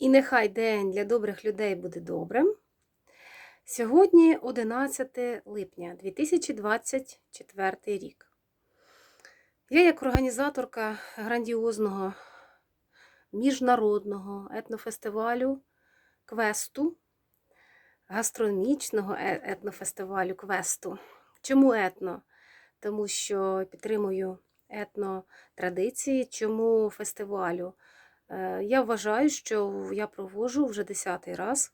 І нехай день для добрих людей буде добрим. Сьогодні 11 липня 2024 рік. Я, як організаторка грандіозного міжнародного етнофестивалю квесту, гастрономічного е- етнофестивалю квесту. Чому етно? Тому що підтримую етнотрадиції. Чому фестивалю? Е, Я вважаю, що я проводжу вже 10-й раз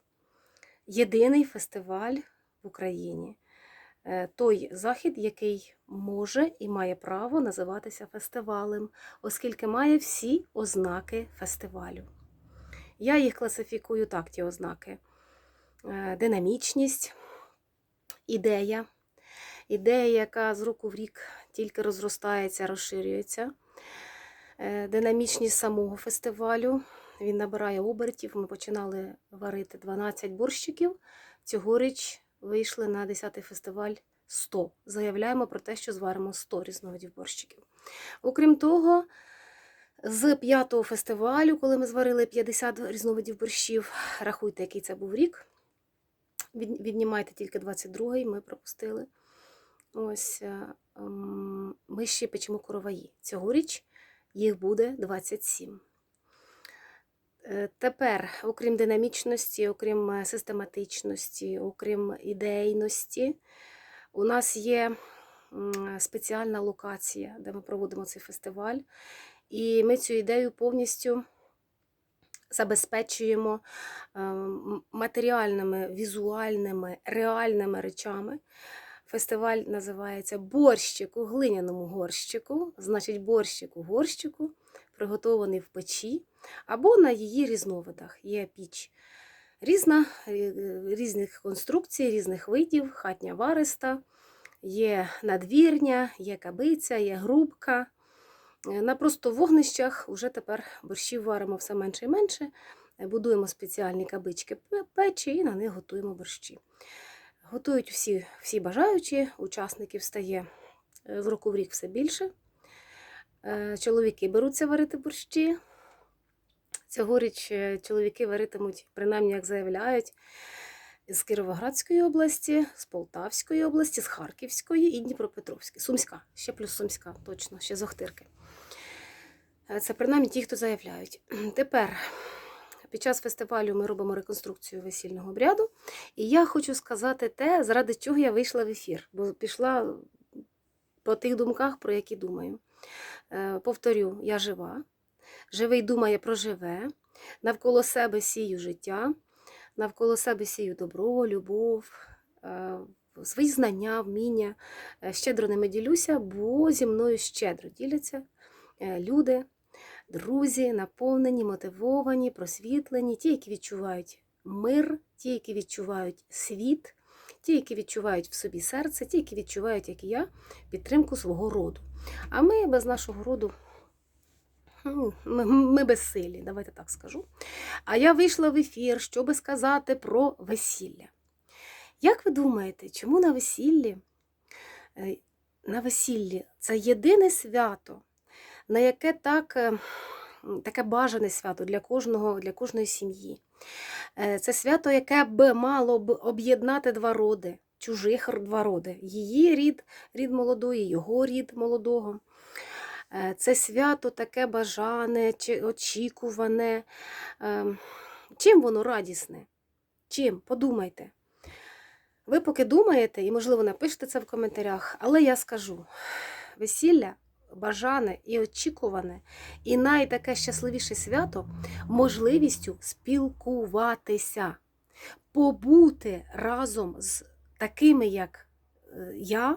єдиний фестиваль в Україні. Е, Той захід, який може і має право називатися фестивалем, оскільки має всі ознаки фестивалю. Я їх класифікую так, ті ознаки: Е, динамічність, ідея, ідея, яка з року в рік тільки розростається, розширюється. Е, Динамічність самого фестивалю. Він набирає обертів. Ми починали варити 12 борщиків. Цьогоріч вийшли на 10-й фестиваль 100. Заявляємо про те, що зваримо 100 різновидів борщиків. Окрім того, з п'ятого фестивалю, коли ми зварили 50 різновидів борщів, рахуйте, який це був рік. Від- Віднімайте тільки 22-й, ми пропустили. Ось е, ми ще печемо короваї. Цьогоріч їх буде 27. Е, Тепер, окрім динамічності, окрім е, систематичності, окрім ідейності, у нас є спеціальна локація, де ми проводимо цей фестиваль. І ми цю ідею повністю забезпечуємо е, матеріальними, візуальними, реальними речами. Фестиваль називається Борщик у глиняному горщику, значить борщик у горщику, приготований в печі або на її різновидах. Є піч різна, е, різних конструкцій, різних видів, хатня вариста, є надвірня, є кабиця, є грубка. Е, На просто вогнищах вже тепер борщів варимо все менше і менше. Будуємо спеціальні кабички печі і на них готуємо борщі. Готують всі, всі бажаючі, учасників стає е, з року в рік все більше. Е, Чоловіки беруться варити борщі. Цьогоріч е, чоловіки варитимуть, принаймні, як заявляють, з Кіровоградської області, з Полтавської області, з Харківської і Дніпропетровської. Сумська, ще плюс Сумська, точно, ще з Охтирки. Це принаймні ті, хто заявляють. Тепер, під час фестивалю ми робимо реконструкцію весільного обряду. І я хочу сказати те, заради чого я вийшла в ефір, бо пішла по тих думках, про які думаю. Е, Повторю, я жива. Живий думає про живе, навколо себе сію життя, навколо себе сію добро, любов, е, свої знання, вміння. Е, Щедро ними ділюся, бо зі мною щедро діляться люди, друзі, наповнені, мотивовані, просвітлені, ті, які відчувають мир, ті, які відчувають світ, ті, які відчувають в собі серце, ті, які відчувають, як і я, підтримку свого роду. А ми без нашого роду. Ми, ми безсилі, давайте так скажу. А я вийшла в ефір, щоб сказати про весілля. Як ви думаєте, чому на весіллі? е, На весіллі це єдине свято, на яке так, е, таке бажане свято для кожного, для кожної сім'ї. Е, Це свято, яке б мало б об'єднати два роди, чужих два роди. Її рід, рід молодої, його рід молодого. Е, Це свято таке бажане, очікуване. Ем, Чим воно радісне? Чим? Подумайте. Ви поки думаєте, і, можливо, напишете це в коментарях, але я скажу: весілля бажане і очікуване, і найтаке щасливіше свято можливістю спілкуватися, побути разом з такими, як е, я,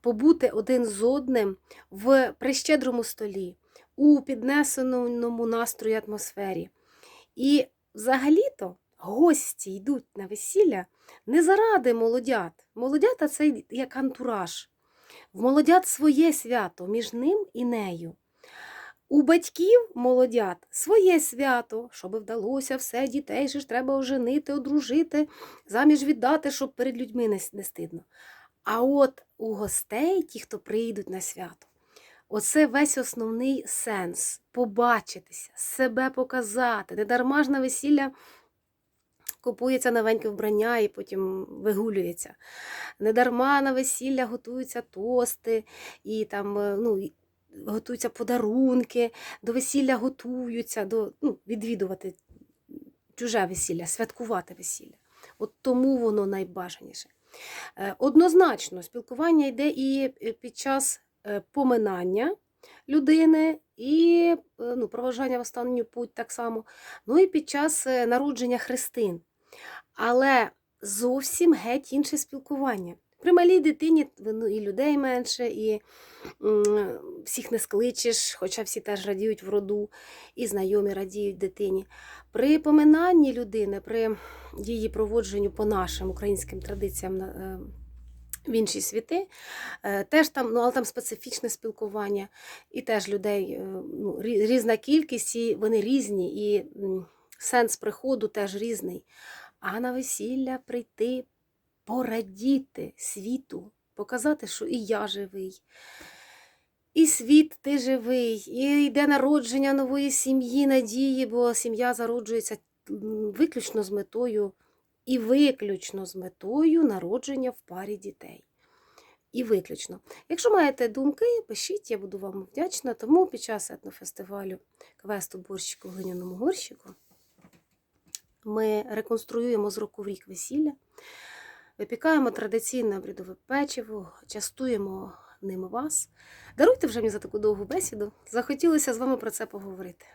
побути один з одним в прищедрому столі, у піднесеному настрої атмосфері. І взагалі-то гості йдуть на весілля не заради молодят. Молодята це як антураж. В молодят своє свято між ним і нею. У батьків молодят своє свято, щоб вдалося все, дітей же ж треба оженити, одружити, заміж віддати, щоб перед людьми не, не стидно. А от у гостей, ті, хто прийдуть на свято, Оце весь основний сенс побачитися, себе показати. Не дарма ж на весілля купується новеньке вбрання і потім вигулюється. Не дарма на весілля готуються тости і там е, ну, готуються подарунки, до весілля готуються, до, ну, відвідувати чуже весілля, святкувати весілля. От тому воно найбажаніше. Е, Однозначно, спілкування йде і е, під час поминання людини, і ну, проважання в останню путь так само, ну і під час народження хрестин. Але зовсім геть інше спілкування. При малій дитині ну, і людей менше, і всіх не скличеш, хоча всі теж радіють в роду, і знайомі радіють дитині. При поминанні людини, при її проводженню по нашим українським традиціям е, в інші світи, е, теж там, ну, але там специфічне спілкування, і теж людей е, ну, різна кількість, і вони різні, і сенс приходу теж різний. А на весілля прийти, порадіти світу, показати, що і я живий, і світ ти живий, і йде народження нової сім'ї, надії, бо сім'я зароджується виключно з метою, і виключно з метою народження в парі дітей. І виключно. Якщо маєте думки, пишіть, я буду вам вдячна. Тому під час етнофестивалю квесту борщику глиняному горщику ми реконструюємо з року в рік весілля, випікаємо традиційне обрядове печиво, частуємо ним вас. Даруйте вже мені за таку довгу бесіду. Захотілося з вами про це поговорити.